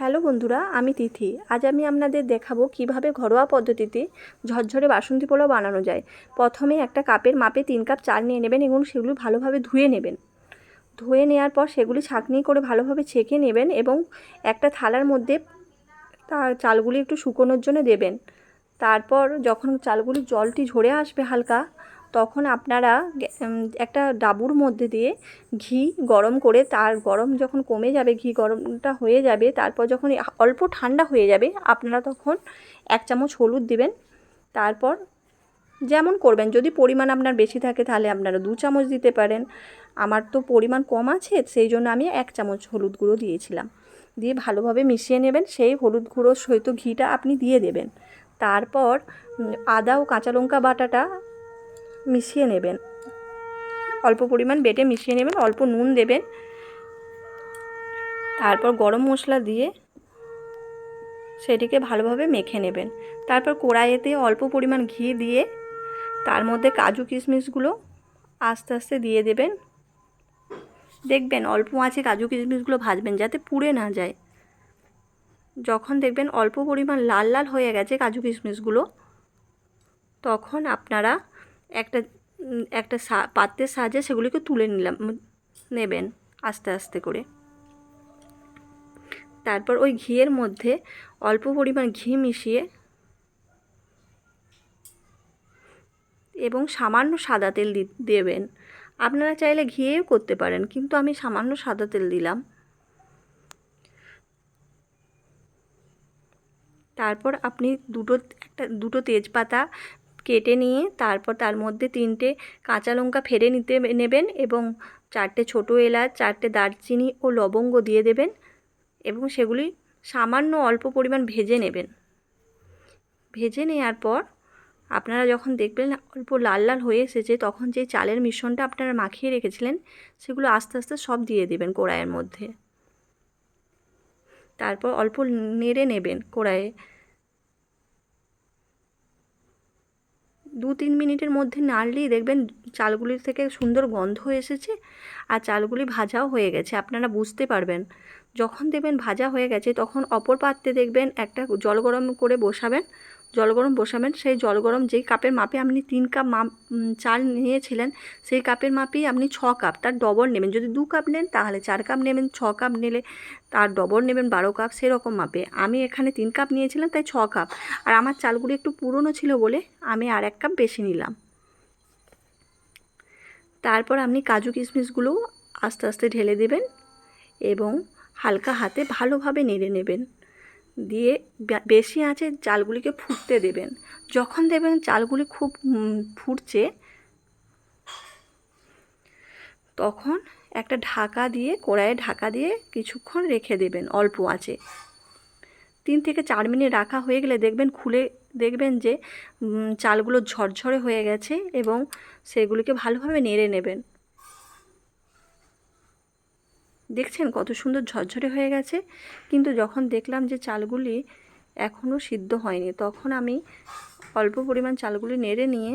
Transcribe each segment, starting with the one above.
Hello বন্ধুরা, আমি তিথি। আজ আমি আপনাদের দেখাবো কীভাবে ঘরোয়া পদ্ধতিতে ঝরঝরে বাসন্তী পোলাও বানানো যায়। প্রথমে একটা কাপের মাপে তিন কাপ চাল নিয়ে নেবেন এবং সেগুলো ভালোভাবে ধুয়ে নেবেন। ধুয়ে নেওয়ার পর সেগুলি ছাঁকনি করে ভালোভাবে ছেঁকে নেবেন এবং একটা থালার মধ্যে তার চালগুলি একটু শুকোনোর জন্য দেবেন। তারপর যখন চালগুলির জলটি ঝরে আসবে হালকা তখন আপনারা একটা ডাবুর মধ্যে দিয়ে ঘি গরম করে তার গরম যখন কমে যাবে, ঘি গরমটা হয়ে যাবে, তারপর যখন অল্প ঠান্ডা হয়ে যাবে, আপনারা তখন এক চামচ হলুদ দিবেন। তারপর যেমন করবেন, যদি পরিমাণ আপনার বেশি থাকে তাহলে আপনারা দু চামচ দিতে পারেন। আমার তো পরিমাণ কম আছে, সেই জন্য আমি এক চামচ হলুদ গুঁড়ো দিয়েছিলাম। দিয়ে ভালোভাবে মিশিয়ে নেবেন, সেই হলুদ গুঁড়োর সহিত ঘিটা আপনি দিয়ে দেবেন। তারপর আদা ও কাঁচা লঙ্কা বাটাটা মিশিয়ে নেবেন। অল্প পরিমাণ বেটে মিশিয়ে নেবেন, অল্প নুন দেবেন। তারপর গরম মশলা দিয়ে সেটিকে ভালোভাবে মেখে নেবেন। তারপর কড়াইয়েতে অল্প পরিমাণ ঘি দিয়ে তার মধ্যে কাজু কিশমিশগুলো আস্তে আস্তে দিয়ে দেবেন। দেখবেন অল্প আঁচে কাজু কিশমিশগুলো ভাজবেন যাতে পুড়ে না যায়। যখন দেখবেন অল্প পরিমাণ লাল লাল হয়ে গেছে কাজু কিশমিশগুলো, তখন আপনারা একটা একটা পাত্রের সাহায্যে সেগুলিকে তুলে নিলাম নেবেন আস্তে আস্তে করে। তারপর ওই ঘিয়ের মধ্যে অল্প পরিমাণ ঘি মিশিয়ে এবং সামান্য সাদা তেল দেবেন। আপনারা চাইলে ঘিয়েও করতে পারেন, কিন্তু আমি সামান্য সাদা তেল দিলাম। তারপর আপনি দুটো, একটা, দুটো তেজপাতা কেটে নিয়ে তারপর তার মধ্যে তিনটে কাঁচা লঙ্কা ফেড়ে নিতে নেবেন এবং চারটে ছোটো এলাচ, চারটে দারচিনি ও লবঙ্গ দিয়ে দেবেন এবং সেগুলি সামান্য অল্প পরিমাণ ভেজে নেবেন। ভেজে নেওয়ার পর আপনারা যখন দেখবেন অল্প লাল লাল হয়ে এসেছে, তখন যে চালের মিশ্রণটা আপনারা মাখিয়ে রেখেছিলেন, সেগুলো আস্তে আস্তে সব দিয়ে দেবেন কড়াইয়ের মধ্যে। তারপর অল্প নেড়ে নেবেন কড়াইয়ে। দু তিন মিনিটের মধ্যে নাড়লেই দেখবেন চালগুলি থেকে সুন্দর গন্ধ এসেছে আর চালগুলি ভাজাও হয়ে গেছে। আপনারা বুঝতে পারবেন। যখন দেখবেন ভাজা হয়ে গেছে, তখন অপর পাত্রে দেখবেন একটা জল গরম করে বসাবেন। জল গরম বসাবেন। সেই জল গরম যেই কাপের মাপে আপনি তিন কাপ মাপ চাল নিয়েছিলেন, সেই কাপের মাপেই আপনি ছ কাপ, তার ডবল নেবেন। যদি দু কাপ নেন, তাহলে চার কাপ নেবেন, ছ কাপ নিলে তার ডবল নেবেন, বারো কাপ, সেরকম মাপে। আমি এখানে তিন কাপ নিয়েছিলাম, তাই ছ কাপ। আর আমার চালগুলি একটু পুরনো ছিল বলে আমি আর এক কাপ বেশি নিলাম। তারপর আপনি কাজু কিশমিশগুলো আস্তে আস্তে ঢেলে দেবেন এবং হালকা হাতে ভালোভাবে নেড়ে নেবেন। দিয়ে বেশি আঁচে চালগুলিকে ফুটতে দেবেন। যখন দেবেন চালগুলি খুব ফুটছে, তখন একটা ঢাকা দিয়ে, কড়াইয়ে ঢাকা দিয়ে কিছুক্ষণ রেখে দেবেন অল্প আঁচে। তিন থেকে চার মিনিট রাখা হয়ে গেলে দেখবেন, খুলে দেখবেন যে চালগুলো ঝরঝরে হয়ে গেছে এবং সেগুলিকে ভালোভাবে নেড়ে নেবেন। দেখছেন কত সুন্দর ঝরঝরে হয়ে গেছে? কিন্তু যখন দেখলাম যে চালগুলি এখনও সিদ্ধ হয়নি, তখন আমি অল্প পরিমাণ চালগুলি নেড়ে নিয়ে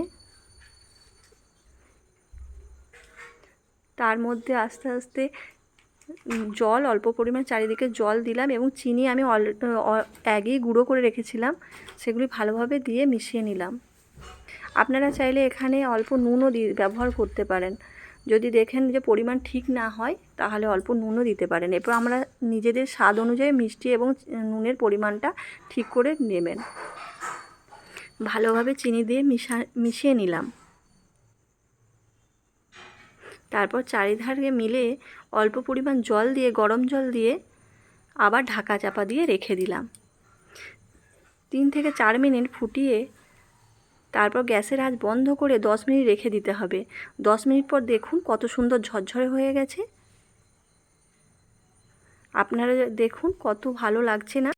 তার মধ্যে আস্তে আস্তে জল, অল্প পরিমাণ চারিদিকে জল দিলাম এবং চিনি আমি অল আগেই গুঁড়ো করে রেখেছিলাম, সেগুলি ভালোভাবে দিয়ে মিশিয়ে নিলাম। আপনারা চাইলে এখানে অল্প নুনও দিয়ে ব্যবহার করতে পারেন। যদি দেখেন যে পরিমাণ ঠিক না হয়, তাহলে অল্প নুনও দিতে পারেন। এরপর আমরা নিজেদের স্বাদ অনুযায়ী মিষ্টি এবং নুনের পরিমাণটা ঠিক করে নেবেন। ভালোভাবে চিনি দিয়ে মিশা, মিশিয়ে নিলাম। তারপর চারিধারে মিলে অল্প পরিমাণ জল দিয়ে, গরম জল দিয়ে আবার ঢাকা চাপা দিয়ে রেখে দিলাম। তিন থেকে চার মিনিট ফুটিয়ে তারপর গ্যাসের আঁচ বন্ধ করে দশ মিনিট রেখে দিতে হবে। দশ মিনিট পর দেখুন কত সুন্দর ঝরঝরে হয়ে গেছে। আপনারা দেখুন কত ভালো লাগছে না।